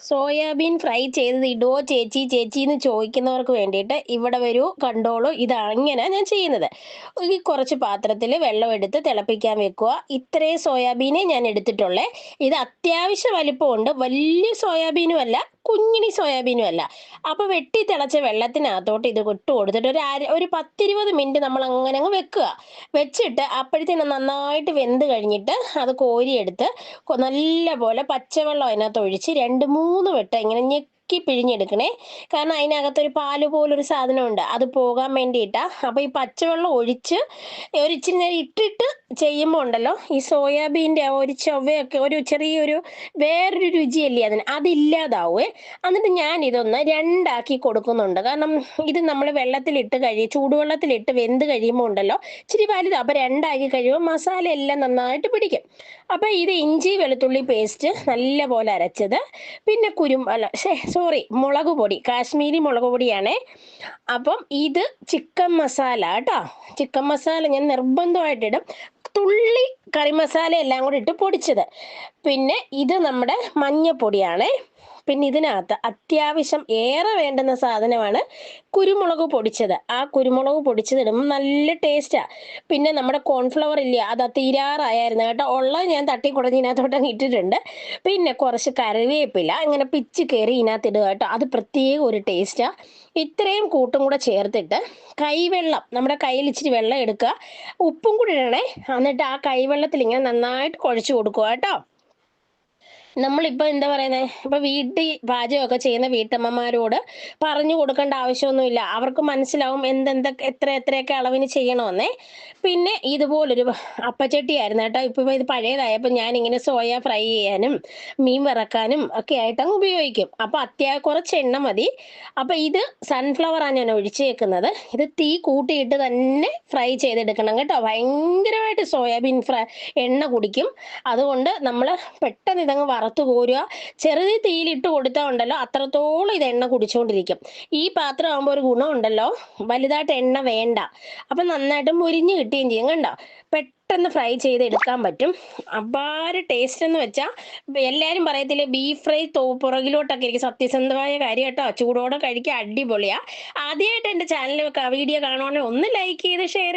Soybean fry ചെയ്തത് ഇടുവോ ചേച്ചി ചേച്ചി എന്ന് ചോദിക്കുന്നവർക്ക് വേണ്ടിയിട്ട് ഇവിടെ വരൂ കണ്ടോളൂ. ഇതങ്ങനെ ഞാൻ ചെയ്യുന്നത്. ഈ കുറച്ച് പാത്രത്തിൽ വെള്ളം എടുത്ത് തിളപ്പിക്കാൻ വെക്കുക. ഇത്രയും സോയാബീനെ ഞാൻ എടുത്തിട്ടുള്ളേ. ഇത് അത്യാവശ്യം വലിപ്പമുണ്ട്. വലിയ സോയാബീനും അല്ല കുഞ്ഞിണി സോയാബീനും അല്ല. അപ്പൊ വെട്ടി തിളച്ച വെള്ളത്തിനകത്തോട്ട് ഇത് ഇട്ട് കൊടുത്തിട്ട് ഒരു അര ഒരു പത്തിരുപത് മിനിറ്റ് നമ്മൾ അങ്ങനെ അങ്ങ് വെക്കുക. വെച്ചിട്ട് അപ്പോഴത്തേനും നന്നായിട്ട് വെന്ത് കഴിഞ്ഞിട്ട് അത് കോരിയെടുത്ത് നല്ല പോലെ പച്ചവെള്ളം അതിനകത്ത് ഒഴിച്ച് രണ്ട് മൂന്ന് വട്ടം ഇങ്ങനെ ഞെക്കി പിഴിഞ്ഞെടുക്കണേ. കാരണം അതിനകത്തൊരു പാൽ പോലൊരു സാധനമുണ്ട്. അത് പോകാൻ വേണ്ടിയിട്ടാ. അപ്പോൾ ഈ പച്ചവെള്ളം ഒഴിച്ച് ഒരു ഇച്ചിരി നേരം ഇട്ടിട്ട് ചെയ്യുമ്പോൾ ഉണ്ടല്ലോ ഈ സോയാബീന്റെ ഒരു ചൊവ്വയൊക്കെ ഒരു ചെറിയൊരു വേറൊരു രുചിയല്ലേ അതിന്. അതില്ലാതാവേ. എന്നിട്ട് ഞാൻ ഇതൊന്ന് രണ്ടാക്കി കൊടുക്കുന്നുണ്ട്. കാരണം ഇത് നമ്മൾ വെള്ളത്തിലിട്ട് കഴിയും ചൂടുവെള്ളത്തിലിട്ട് വെന്ത് കഴിയുമ്പോൾ ഉണ്ടല്ലോ ഇച്ചിരി വലുതാണ് അപ്പോൾ രണ്ടാക്കി കഴിയുമ്പോൾ മസാല എല്ലാം നന്നായിട്ട് പിടിക്കും. അപ്പോൾ ഇത് ഇഞ്ചി വെളുത്തുള്ളി പേസ്റ്റ് നല്ല പോലെ അരച്ചത്. പിന്നെ കുരും അല്ല സോറി മുളക് പൊടി. കാശ്മീരി മുളക് പൊടിയാണ്. അപ്പം ഇത് ചിക്കൻ മസാല കേട്ടോ. ചിക്കൻ മസാല ഞാൻ നിർബന്ധമായിട്ടിടും. തുള്ളി കറി മസാല എല്ലാം കൂടി ഇട്ട് പൊടിച്ചത്. പിന്നെ ഇത് നമ്മുടെ മഞ്ഞപ്പൊടിയാണേ. പിന്നെ ഇതിനകത്ത് അത്യാവശ്യം ഏറെ വേണ്ടുന്ന സാധനമാണ് കുരുമുളക് പൊടിച്ചത്. ആ കുരുമുളക് പൊടിച്ചത് ഇടുമ്പോൾ നല്ല ടേസ്റ്റാ പിന്നെ നമ്മുടെ കോൺഫ്ലവർ ഇല്ല അത് തീരാറായിരുന്നു കേട്ടോ. ഉള്ളത് ഞാൻ തട്ടി കുടഞ്ഞ് ഇതിനകത്തോട്ട് ഇട്ടിട്ടുണ്ട്. പിന്നെ കുറച്ച് കറിവേപ്പില ഇങ്ങനെ പിച്ച് കയറി ഇതിനകത്ത് ഇടുക കേട്ടോ. അത് പ്രത്യേക ഒരു ടേസ്റ്റാ ഇത്രയും കൂട്ടും കൂടെ ചേർത്തിട്ട് കൈവെള്ളം നമ്മുടെ കയ്യിൽ ഇച്ചിരി വെള്ളം എടുക്കുക. ഉപ്പും കൂടി ഇടണേ. എന്നിട്ട് ആ കൈവെള്ളത്തിൽ ഇങ്ങനെ നന്നായിട്ട് കുഴച്ച് കൊടുക്കുക കേട്ടോ. നമ്മളിപ്പോൾ എന്താ പറയുന്നത് ഇപ്പൊ വീട്ടിൽ പാചകമൊക്കെ ചെയ്യുന്ന വീട്ടമ്മമാരോട് പറഞ്ഞു കൊടുക്കേണ്ട ആവശ്യമൊന്നുമില്ല. അവർക്ക് മനസ്സിലാവും എന്തെന്തൊക്കെ എത്ര എത്രയൊക്കെ അളവിന് ചെയ്യണമെന്നേ. പിന്നെ ഇതുപോലൊരു അപ്പച്ചട്ടിയായിരുന്നു കേട്ടോ. ഇപ്പൊ ഇത് പഴയതായപ്പോൾ ഞാൻ ഇങ്ങനെ സോയ ഫ്രൈ ചെയ്യാനും മീൻ വറക്കാനും ഒക്കെ ആയിട്ട് അങ്ങ് ഉപയോഗിക്കും. അപ്പൊ അത്യാവശ്യം കുറച്ച് എണ്ണ മതി. അപ്പൊ ഇത് സൺഫ്ലവർ സൺഫ്ലവറാണ് ഞാൻ ഒഴിച്ചേക്കുന്നത്. ഇത് തീ കൂട്ടിയിട്ട് തന്നെ ഫ്രൈ ചെയ്തെടുക്കണം കേട്ടോ. ഭയങ്കരമായിട്ട് സോയാബീൻ ഫ്രൈ എണ്ണ കുടിക്കും. അതുകൊണ്ട് നമ്മൾ പെട്ടെന്ന് ഇതങ്ങ് വറുത്ത് പോരുക. ചെറുത് തീയിലിട്ട് കൊടുത്താൽ ഉണ്ടല്ലോ അത്രത്തോളം ഇത് എണ്ണ കുടിച്ചുകൊണ്ടിരിക്കും ഈ പാത്രം ആകുമ്പോൾ ഒരു ഗുണമുണ്ടല്ലോ വലുതായിട്ട് എണ്ണ വേണ്ട. അപ്പം നന്നായിട്ട് മുരിഞ്ഞ് കിട്ടുകയും ചെയ്യും കണ്ടോ? പെട്ടെന്ന് ഫ്രൈ ചെയ്ത് എടുക്കാൻ പറ്റും. അപാര ടേസ്റ്റ് എന്ന് വെച്ചാൽ എല്ലാവരും പറയത്തില്ലേ ബീഫ് ഫ്രൈ തോ പുറകിലോട്ടൊക്കെ ഇരിക്കും. സത്യസന്ധമായ കാര്യം കേട്ടോ ചൂടോടെ കഴിക്കാൻ അടിപൊളിയാ. ആദ്യമായിട്ട് എന്റെ ചാനൽ വീഡിയോ കാണുവാണെങ്കിൽ ഒന്ന് ലൈക്ക് ചെയ്ത് ഷെയർ